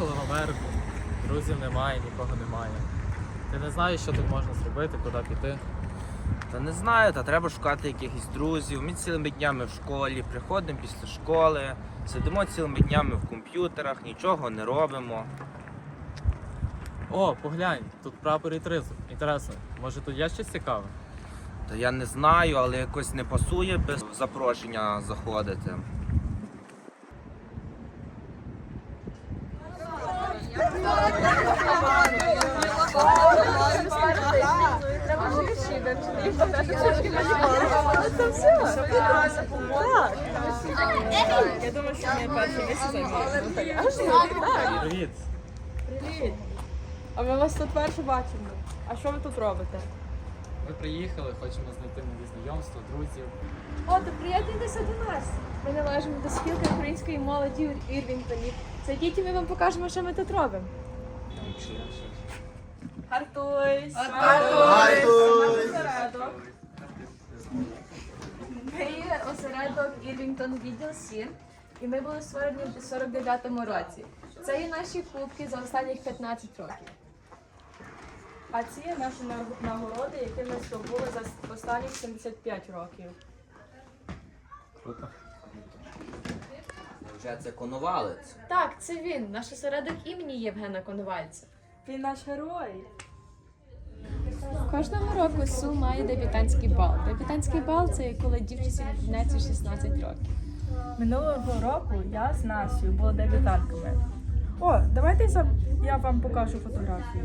приїхали в Америку, друзів немає, нікого немає. Ти не знаєш, що тут можна зробити, куди піти. Та не знаю, та треба шукати якихось друзів. Ми цілими днями в школі, приходимо після школи, сидимо цілими днями в комп'ютерах, нічого не робимо. О, поглянь, тут прапор і тризуб. Інтересно, може тут є щось цікаве? Та я не знаю, але якось не пасує без запрошення заходити. Я думаю, що ми перше місце займаємо. Привіт! Привіт. А ми вас тут перше бачимо. А що ви тут робите? Ми приїхали, хочемо знайти нові знайомства, друзів. О, то приєднуйтеся до нас. Ми належимо до спілки української молоді в Ірвінгтоні. Зайдіть і ми вам покажемо, що ми тут робимо. Гартуйсь! Гартуйсь! Ми є осередок Ірвінгтон відділ 7, і ми були створені в 49-му році. Це є наші кубки за останніх 15 років. А ці є наші нагороди, які ми здобули за останніх 75 років. Круто. Вже це конувалець. Так, це він, наш осередок імені Євгена Коновальця. Він наш герой. Кожного року СУ має дебютантський бал. Дебютантський бал це коли дівчинці відповідається 16 років. Минулого року я з Насю була дебютантками. О, давайте я вам покажу фотографію.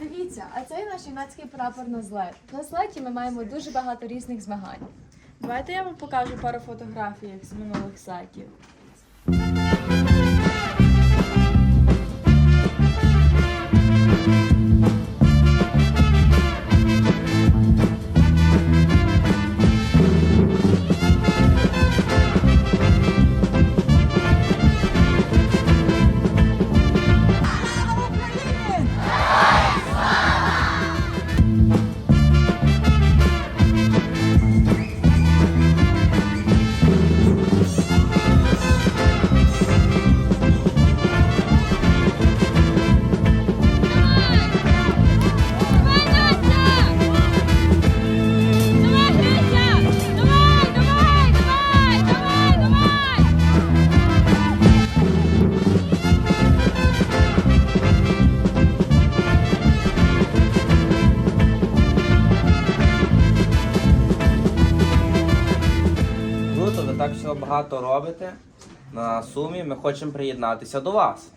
Дивіться, а це наш юнацький прапор на злет. На злеті ми маємо дуже багато різних змагань. Давайте я вам покажу пару фотографій з минулих сайтів. Багато робите на сумі. Ми хочемо приєднатися до вас.